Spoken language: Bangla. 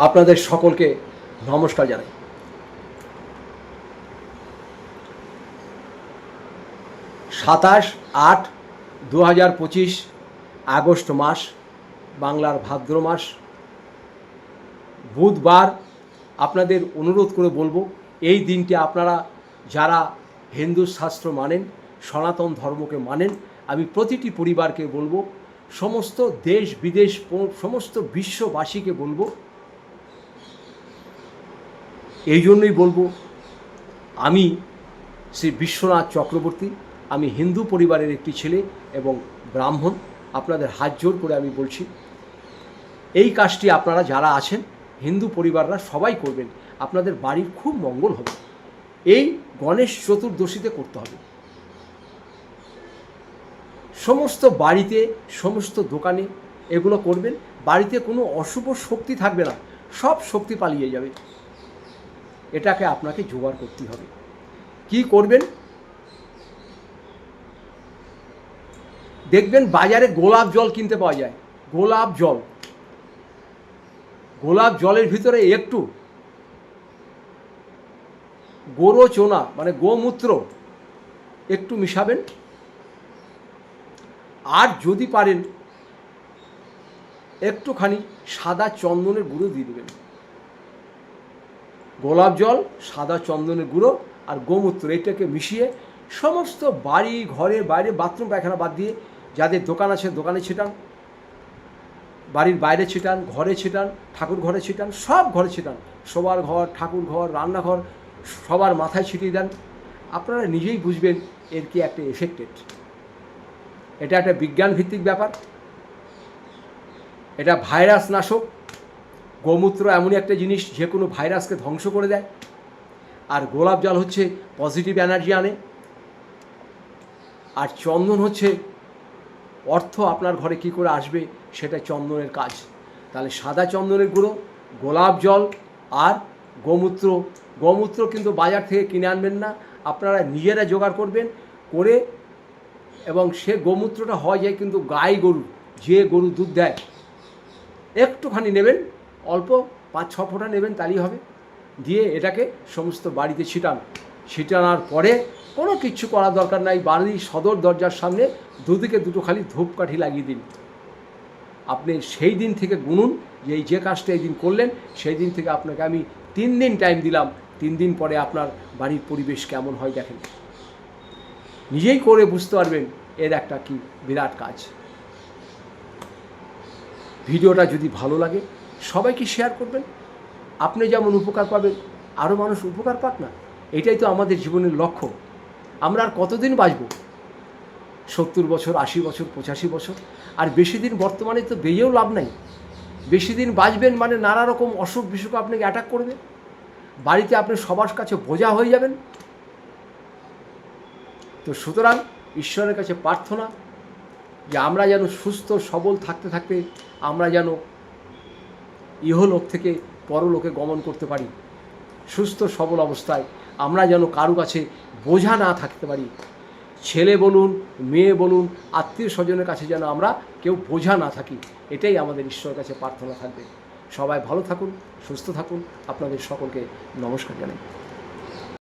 আপনাদের সকলকে নমস্কার জানাই। সাতাশ আট দু হাজার পঁচিশ আগস্ট মাস, বাংলার ভাদ্র মাস। বুধবার আপনাদের অনুরোধ করে বলব, এই দিনটি আপনারা যারা হিন্দু শাস্ত্র মানেন, সনাতন ধর্মকে মানেন, আমি প্রতিটি পরিবারকে বলব, সমস্ত দেশ বিদেশ সমস্ত বিশ্ববাসীকে বলব এই জন্যই বলব, আমি শ্রী বিশ্বনাথ চক্রবর্তী, আমি হিন্দু পরিবারের একটি ছেলে এবং ব্রাহ্মণ, আপনাদের হাত জোর করে আমি বলছি, এই কাজটি আপনারা যারা আছেন, হিন্দু পরিবাররা সবাই করবেন, আপনাদের বাড়ির খুব মঙ্গল হবে, এই গণেশ চতুর্দশীতে করতে হবে। সমস্ত বাড়িতে, সমস্ত দোকানে এগুলো করবেন, বাড়িতে কোনো অশুভ শক্তি থাকবে না, সব শক্তি পালিয়ে যাবে। এটাকে আপনাকে জোগাড় করতে হবে। কি করবেন? দেখবেন বাজারে গোলাপ জল কিনতে পাওয়া যায়। গোলাপ জল। গোলাপ জলের ভিতরে একটু গোরো চোনা মানে গোমূত্র একটু মিশাবেন। আর যদি পারেন, একটুখানি সাদা চন্দনের গুঁড়ো দিয়ে দেবেন। গোলাপ জল, সাদা চন্দনের গুঁড়ো আর গোমূত্র, এটাকে মিশিয়ে সমস্ত বাড়ি, ঘরে, বাইরে, বাথরুম, পায়খানা বাদ দিয়ে যাদের দোকান আছে দোকানে ছিটান, বাড়ির বাইরে ছিটান, ঘরে ছিটান, ঠাকুর ঘরে ছিটান, সব ঘরে ছিটান। সবার ঘর, ঠাকুর ঘর, রান্নাঘর সবার মাথায় ছিটিয়ে দেন। আপনারা নিজেই বুঝবেন এর কি একটা এফেক্টেড এটা একটা বিজ্ঞান ভিত্তিক ব্যাপার। এটা ভাইরাস নাশক। গোমূত্র এমনই একটা জিনিস যে কোনো ভাইরাসকে ধ্বংস করে দেয়। আর গোলাপ জল হচ্ছে পজিটিভ এনার্জি আনে। আর চন্দন হচ্ছে অর্থ আপনার ঘরে কি করে আসবে সেটা চন্দনের কাজ। তাহলে সাদা চন্দনের গুঁড়ো, গোলাপ জল আর গোমূত্র। গোমূত্র কিন্তু বাজার থেকে কিনে আনবেন না, আপনারা নিজেরা জোগাড় করবেন, করে এবং সে গোমূত্রটা হয় যায় কিন্তু গাই গরু, যে গরু দুধ দেয়, একটুখানি নেবেন অল্প পাঁচ, ছ ফোঁটা নেবেন তাহলেই হবে। দিয়ে এটাকে সমস্ত বাড়িতে ছিটান। ছিটানোর পরে কোনো কিচ্ছু করার দরকার নাই, বাড়ির সদর দরজার সামনে দুদিকে দুটো খালি ধূপকাঠি লাগিয়ে দিন। আপনি সেই দিন থেকে গুনুন যে এই যে কাজটা এই দিন করলেন, সেই দিন থেকে আপনাকে আমি তিন দিন টাইম দিলাম। তিন দিন পরে আপনার বাড়ির পরিবেশ কেমন হয় দেখেন। নিজেই করে বুঝতে পারবেন এর একটা কি বিরাট কাজ। ভিডিওটা যদি ভালো লাগে সবাইকে শেয়ার করবেন। আপনি যেমন উপকার পাবেন আরও মানুষ উপকার পাক না? এটাই তো আমাদের জীবনের লক্ষ্য। আমরা আর কতদিন বাঁচব? সত্তর বছর, আশি বছর, পঁচাশি বছর? আর বেশি দিন বর্তমানে তো বেজেও লাভ নাই। বেশি দিন বাঁচবেন মানে নানা রকম অসুখ বিসুখ আপনাকে অ্যাটাক করবে। বাড়িতে আপনি সবার কাছে বোঝা হয়ে যাবেন। তো সুতরাং ঈশ্বরের কাছে প্রার্থনা যে আমরা যেন সুস্থ, সবল থাকতে থাকতে আমরা যেন ইহলোক থেকে পরলোকে গমন করতে পারি। সুস্থ, সবল অবস্থায় আমরা যেন কারও কাছে বোঝা না থাকতে পারি। ছেলে বলুন, মেয়ে বলুন, আত্মীয় স্বজনের কাছে যেন আমরা কেউ বোঝা না থাকি, এটাই আমাদের ঈশ্বরের কাছে প্রার্থনা থাকবে। সবাই ভালো থাকুন, সুস্থ থাকুন। আপনাদের সকলকে নমস্কার জানাই।